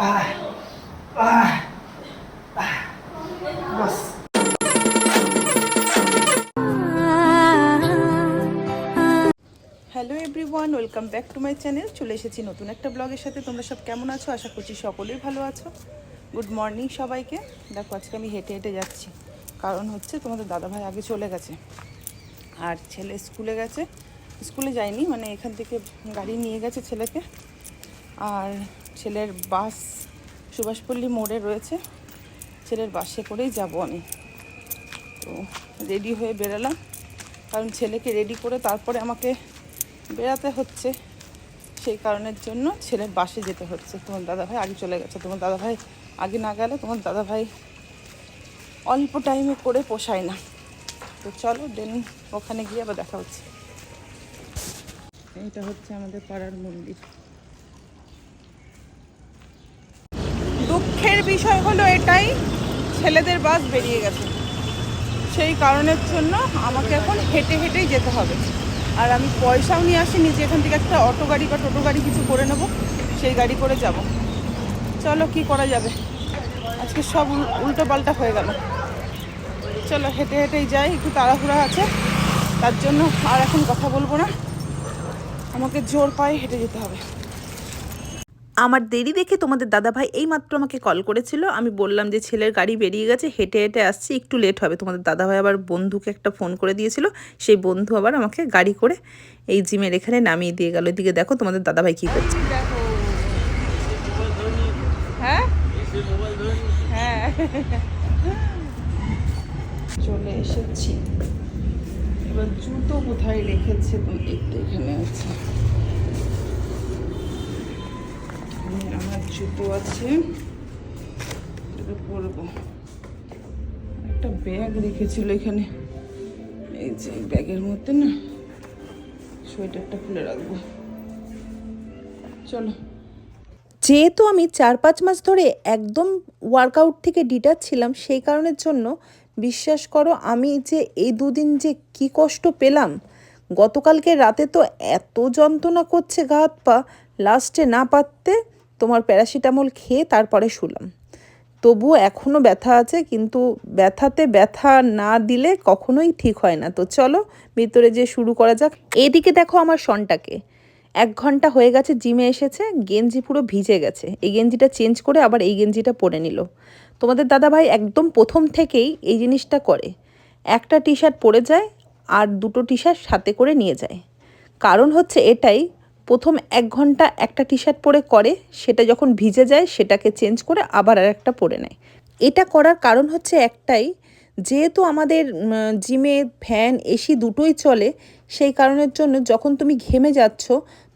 Hello everyone welcome back to my channel চলে এসেছি নতুন একটা ব্লগের সাথে। তোমরা সব কেমন আছো? আশা করছি সকলেই ভালো আছো। গুড মর্নিং সবাইকে। দেখো, আজকে আমি হেঁটে হেঁটে যাচ্ছি। কারণ হচ্ছে তোমাদের দাদাভাই আগে চলে গেছে। আর ছেলে স্কুলে গেছে। স্কুলে যায়নি মানে এখান থেকে গাড়ি নিয়ে গেছে ছেলেকে। আর ছেলের বাস সুভাষপল্লী মোড়ে রয়েছে। ছেলের বাসে করেই যাব আমি। তো রেডি হয়ে বেরালাম। কারণ ছেলেকে রেডি করে তারপরে আমাকে বেরাতে হচ্ছে। সেই কারণের জন্য ছেলের বাসে যেতে হচ্ছে। তোমার দাদাভাই আগে চলে গেছে। তোমার দাদাভাই আগে না গেলে তোমার দাদাভাই অল্প টাইমে করে পোষায় না। তো চলো, দেন ওখানে গিয়ে আবার দেখা হচ্ছে। এইটা হচ্ছে আমাদের পাড়ার মন্দির। দুঃখের বিষয় হলো এটাই, ছেলেদের বাস বেরিয়ে গেছে। সেই কারণের জন্য আমাকে এখন হেঁটে হেঁটেই যেতে হবে। আর আমি পয়সাও নিয়ে আসিনি যে এখান থেকে একটা অটো গাড়ি বা টোটো গাড়ি কিছু করে নেব, সেই গাড়ি করে যাব। চলো, কি করা যাবে? আজকে সব উল্টো পাল্টা হয়ে গেল। চলো, হেঁটে হেঁটেই যাই, একটু তাড়াহুড়া আছে। তার জন্য আর এখন কথা বলব না। আমাকে জোর পায়ে হেঁটে যেতে হবে। আমার দেরি দেখে তোমাদের দাদাভাই এই মাত্র আমাকে কল করেছিল। আমি বললাম যে, ছেলের গাড়ি বেরিয়ে গেছে, হেঁটে হেঁটে আসছি, একটু লেট হবে। তোমাদের দাদাভাই আবার বন্ধুকে একটা ফোন করে দিয়েছিল। সেই বন্ধু আবার আমাকে গাড়ি করে এই জিমের এখানে নামিয়ে দিয়ে গেল। এদিকে দেখো তোমাদের দাদাভাই কী করছে। হ্যাঁ? হ্যাঁ। চলে এসেছি। এবার জুতো কোথায় রেখেছে তুমি একটু এখানে আছে। আমার জুতো আছে। পরবো। একটা ব্যাগ রেখেছিল এখানে। এই যে ব্যাগের মধ্যে না, সোয়েটারটা খুলে রাখব। চলো। যেহেতু আমি চার পাঁচ মাস ধরে একদম ওয়ার্কআউট থেকে ডিটাচ ছিলাম, সেই কারণের জন্য বিশ্বাস করো আমি যে এই দুদিন যে কি কষ্ট পেলাম, গতকালকে রাতে তো এত যন্ত্রণা করছে গা হাত পা লাস্টে না পারতে তোমার প্যারাসিটামল খেয়ে তারপরে শুলাম। তবুও এখনও ব্যথা আছে, কিন্তু ব্যথাতে ব্যথা না দিলে কখনোই ঠিক হয় না। তো চলো, ভিতরে যে শুরু করা যাক। এদিকে দেখো আমার সনটাকে। এক ঘণ্টা হয়ে গেছে, জিমে এসেছে, গেঞ্জি পুরো ভিজে গেছে। এই গেঞ্জিটা চেঞ্জ করে আবার এই গেঞ্জিটা পরে নিল। তোমাদের দাদাভাই একদম প্রথম থেকেই এই জিনিসটা করে। একটা টি শার্ট পরে যায় আর দুটো টি শার্ট সাথে করে নিয়ে যায়। কারণ হচ্ছে এটাই প্রথম এক ঘণ্টা একটা টি শার্ট পরে করে, সেটা যখন ভিজে যায়, সেটাকে চেঞ্জ করে আবার আর একটা পরে নেয়। এটা করার কারণ হচ্ছে একটাই যেহেতু আমাদের জিমে ফ্যান, এসি দুটোই চলে, সেই কারণের জন্য যখন তুমি ঘেমে যাচ্ছ,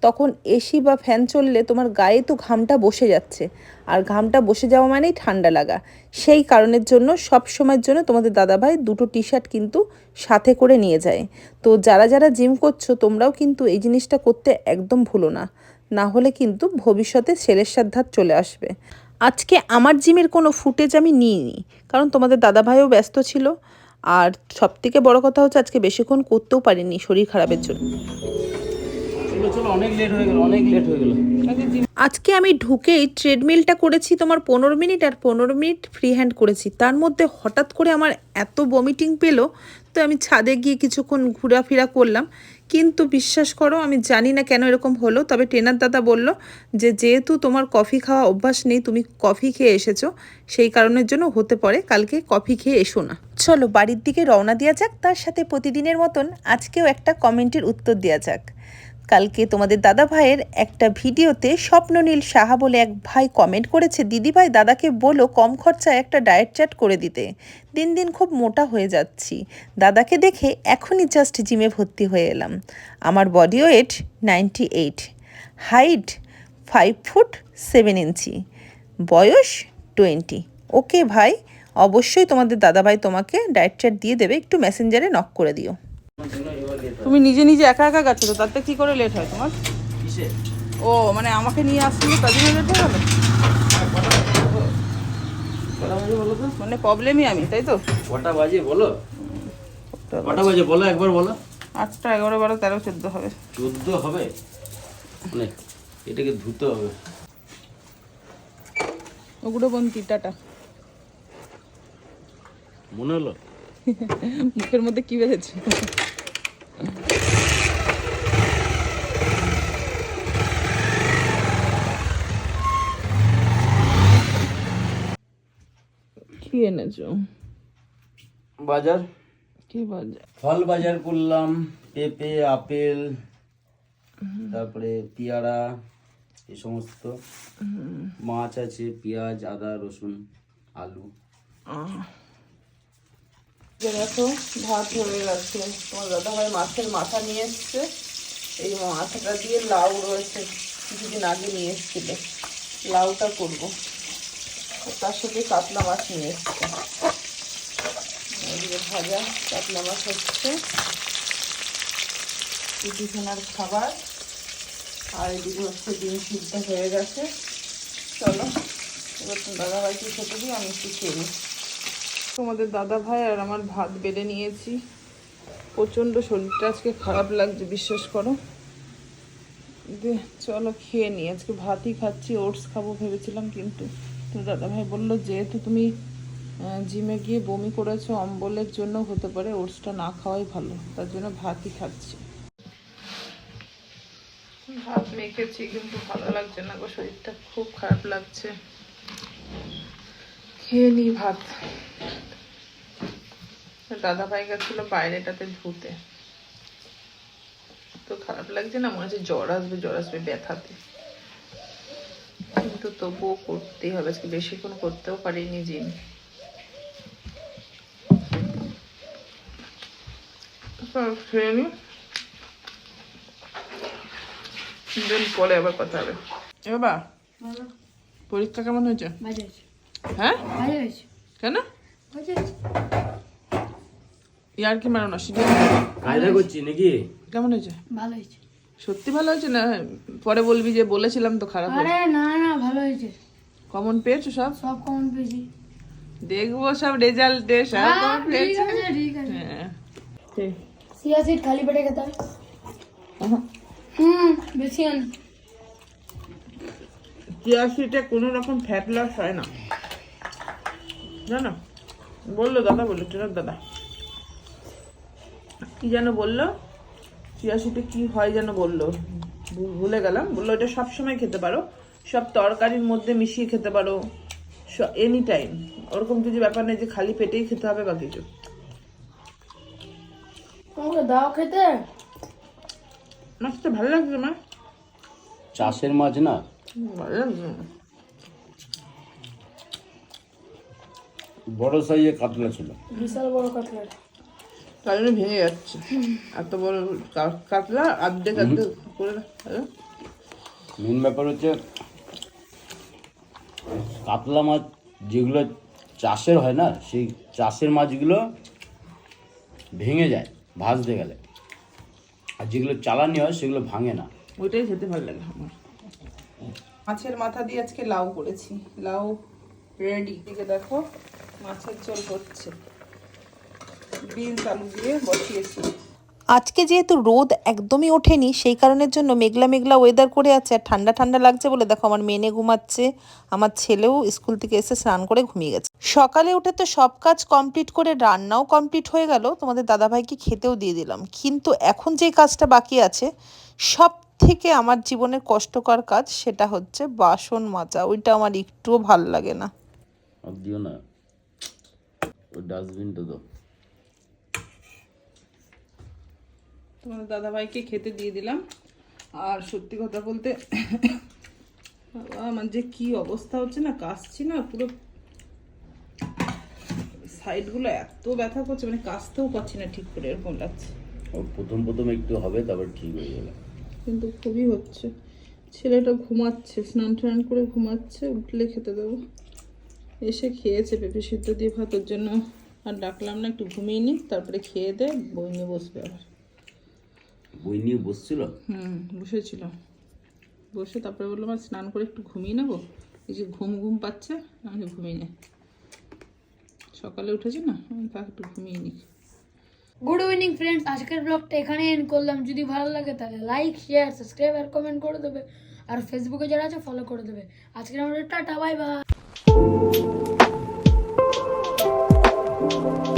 তখন এসি বা ফ্যান চললে তোমার গায়ে তো ঘামটা বসে যাচ্ছে। আর ঘামটা বসে যাওয়া মানেই ঠান্ডা লাগা। সেই কারণের জন্য সব সময়ের জন্য তোমাদের দাদাভাই দুটো টি শার্ট কিন্তু সাথে করে নিয়ে যায়। তো যারা যারা জিম করছ, তোমরাও কিন্তু এই জিনিসটা করতে একদম ভুলো না। না হলে কিন্তু ভবিষ্যতে ছেলের সাধ্যাত চলে আসবে। আজকে আমার জিমের কোনো ফুটেজ আমি নিইনি। কারণ তোমাদের দাদাভাইও ব্যস্ত ছিল। আর সবথেকে বড় কথা হচ্ছে আজকে বেশিক্ষণ করতেও পারিনি শরীর খারাপের জন্য। আজকে আমি ঢুকেই ট্রেডমিলটা করেছি তোমার পনেরো মিনিট আর পনেরো মিনিট ফ্রি হ্যান্ড করেছি। তার মধ্যে হঠাৎ করে আমার এত বমিটিং পেল তো আমি ছাদে গিয়ে কিছুক্ষণ ঘোরাফেরা করলাম। কিন্তু বিশ্বাস করো, আমি জানি না কেন এরকম হলো, তবে ট্রেনার দাদা বলল যে, যেহেতু তোমার কফি খাওয়া অভ্যাস নেই, তুমি কফি খেয়ে এসেছ, সেই কারণের জন্য হতে পারে, কালকে কফি খেয়ে এসো না। চলো, বাড়ির দিকে রওনা দেওয়া যাক, তার সাথে প্রতিদিনের মতন আজকেও একটা কমেন্টের উত্তর দেওয়া যাক। কালকে তোমাদের দাদা ভাইয়ের একটা ভিডিওতে স্বপ্ননীল সাহা বলে এক ভাই কমেন্ট করেছে দিদি ভাই দাদাকে বলো কম খরচায় একটা ডায়েট চার্ট করে দিতে। দিন দিন খুব মোটা হয়ে যাচ্ছি। দাদাকে দেখে এখনই জাস্ট জিমে ভর্তি হয়ে এলাম। আমার body weight ninety eight height five foot seven ইঞ্চি। বয়স টোয়েন্টি ওকে ভাই, অবশ্যই তোমাদের দাদাভাই তোমাকে ডায়েট চার্ট দিয়ে দেবে। একটু মেসেঞ্জারে নক করে দিও। তুমি নিজে নিজে একা একা গেছো তো? তাতে কি করে লেট হয় তোমার? ও মানে আমাকে নিয়ে আসছিল তার জন্য লেট হয়ে গেল? মানে প্রবলেমই আমি তাই তো? কটা বাজে বলো? কটা বাজে? বলো একবার বলো। আটটা এগারো বারো তেরো চোদ্দ হবে। চোদ্দ হবে? মানে এটাকে ধুতে হবে। ওগুলো বন্তি টাটা। মনে হলো? মুখের মধ্যে কি বেড়েছে কি এনেছো? বাজার? কি বাজার? ফল বাজার করলাম পেঁপে আপেল তারপরে পেয়ারা এই সমস্ত। মাছ আছে পেঁয়াজ আদা রসুন আলু। যে দেখো ভাত হয়ে গেছে, তোমার দাদা ভাই মাছের মাথা নিয়ে এসছে। এই মাথাটা দিয়ে লাউ রয়েছে, কিছুদিন আগে নিয়ে এসছিল। লাউটা করব। তার সাথে কাতলা মাছ নিয়ে এসছে। ভাজা কাতলা মাছ হচ্ছে। দুজনের খাবার। আর এদিকে হচ্ছে ডিম সিদ্ধ হয়ে গেছে। চলো, এবার তো দাদা ভাইকে খেতে দিই, আমি একটু খেয়ে নিই। তোমাদের দাদা ভাই আর আমার ভাত বেড়ে নিয়েছি। প্রচণ্ড শরীরটা আজকে খারাপ লাগছে, বিশ্বাস করো। চলো খেয়ে নিই। আজকে ভাতই খাচ্ছি, ওটস খাব ভেবেছিলাম, কিন্তু তো দাদা ভাই বলল, যেহেতু তুমি জিমে গিয়ে বমি করেছ, অম্বলের জন্য হতে পারে ওটসটা না খাওয়াই ভালো। তার জন্য ভাতই খাচ্ছি। ভাত মেখেছি, কিন্তু ভালো লাগছে না গো, শরীরটা খুব খারাপ লাগছে। খেয়ে নিই ভাত। দাদা ভাই গেছিল বাইরেটাতে ধুতে। তো খারাপ লাগছে না? মনে হচ্ছে জ্বর আসবে জ্বর আসবে ব্যথাতে। কিন্তু তবুও করতেই হবে। আজকে বেশিক্ষণ করতেও পারিনি জিম। পরে আবার কথা হবে। এ বাবা, পরীক্ষা কেমন হয়েছে। হ্যাঁ? কেন? ইয়ার কি মারো না কায়দা করছি নাকি? কেমন হয়েছে? ভালো হয়েছে। সত্যি ভালো হয়েছে না? পরে বলবি যে বলেছিলাম তো খারাপ আরে না না ভালো হয়েছে। কমন পেয়েছ সব? সব কমন পেয়েছি। দেখব সব রেজাল্টে সব হ্যাঁ, কমন ঠিক আছে ঠিক আছে। হ্যাঁ। ঠিক। সিয়া সিট খালি পেটে খেতে হবে হুম বেশি চিয়া সিটে কোনো রকম ফ্যাট লস হয় না। জানো বলল দাদা বলল ট্রেনার দাদা। কি যেন বলল? চিয়া সিটে কি হয় যেন বলল? ভুলে গেলাম। বলল এটা সব সময় খেতে পারো। সব তরকারির মধ্যে মিশিয়ে খেতে পারো। এনি টাইম ওরকম কিছু ব্যাপার নেই যে খালি পেটেই খেতে হবে বা কিছু। তোমাকে দাও খেতে। মাছটা ভালো লাগছে মা চাষের মাছ না? ভালো লাগছে বড় সাইজে কাতলা ছিল। বিশাল বড় কাটলেট তাই জন্য ভেঙে যাচ্ছে। এত বড় কাতলা আর্ধেক আর্ধেক করে মেন ব্যাপার হচ্ছে কাতলা মাছ যেগুলো চাষের হয় না সেই চাষের মাছগুলো ভেঙে যায় ভাজতে গেলে। আর যেগুলো চালানি হয় সেগুলো ভাঙে না। ওইটাই খেতে ভালো লাগে আমার। মাছের মাথা দিয়ে আজকে লাউ করেছি। লাউ রেডি। দিকে দেখো মাছের ঝোল হচ্ছে। বিনস আলু দিয়ে বসিয়েছি। আজকে যেহেতু রোদ একদমই ওঠেনি সেই কারণের জন্য মেঘলা মেঘলা ওয়েদার করে আছে আর ঠান্ডা ঠান্ডা লাগছে বলে দেখো আমার মেনে ঘুমাচ্ছে আমার ছেলেও স্কুল থেকে এসে স্নান করে ঘুমিয়ে গেছে। সকালে উঠে তো সব কাজ কমপ্লিট করে রান্নাও কমপ্লিট হয়ে গেল তোমাদের দাদাভাইকে খেতেও দিয়ে দিলাম। কিন্তু এখন যে কাজটা বাকি আছে সব থেকে আমার জীবনের কষ্টকর কাজ সেটা হচ্ছে বাসন মাজা ওইটা আমার একটুও ভালো লাগে না। দিও না। ডাস্টবিনটা তো তোমাদের দাদাভাইকে খেতে দিয়ে দিলাম। আর সত্যি কথা বলতে আমার যে কি অবস্থা হচ্ছে না কাশছি না পুরো সাইডগুলো এত ব্যথা করছে মানে কাশতেও পাচ্ছি না ঠিক করে এরকম লাগছে। প্রথম প্রথম একটু হবে তারপর ঠিক হয়ে যাবে। কিন্তু খুবই হচ্ছে। ছেলেটা ঘুমাচ্ছে স্নান টান করে ঘুমাচ্ছে উঠলে খেতে দেবো। এসে খেয়েছে পেঁপে সিদ্ধ দিয়ে ভাতের জন্য। আর ডাকলাম না একটু ঘুমিয়ে নি তারপরে খেয়ে দে বই নিয়ে বসবে আবার। বই নিয়ে বসছিল? হুম বসেছিল। বসে তারপরে বললাম আর স্নান করে একটু ঘুমিয়ে নেব? এই যে ঘুম ঘুম পাচ্ছে আমি ঘুমিয়ে নে। সকালে উঠেছি না আমি তাকে একটু ঘুমিয়ে নিই। গুড ইভিনিং ফ্রেন্ডস আজকের ব্লগটা এখানে এন্ড করলাম। যদি ভালো লাগে তাহলে লাইক শেয়ার সাবস্ক্রাইব আর কমেন্ট করে দেবে। আর ফেসবুকে যারা আছে ফলো করে দেবে। আজকের আমাদের tata bye bye thank you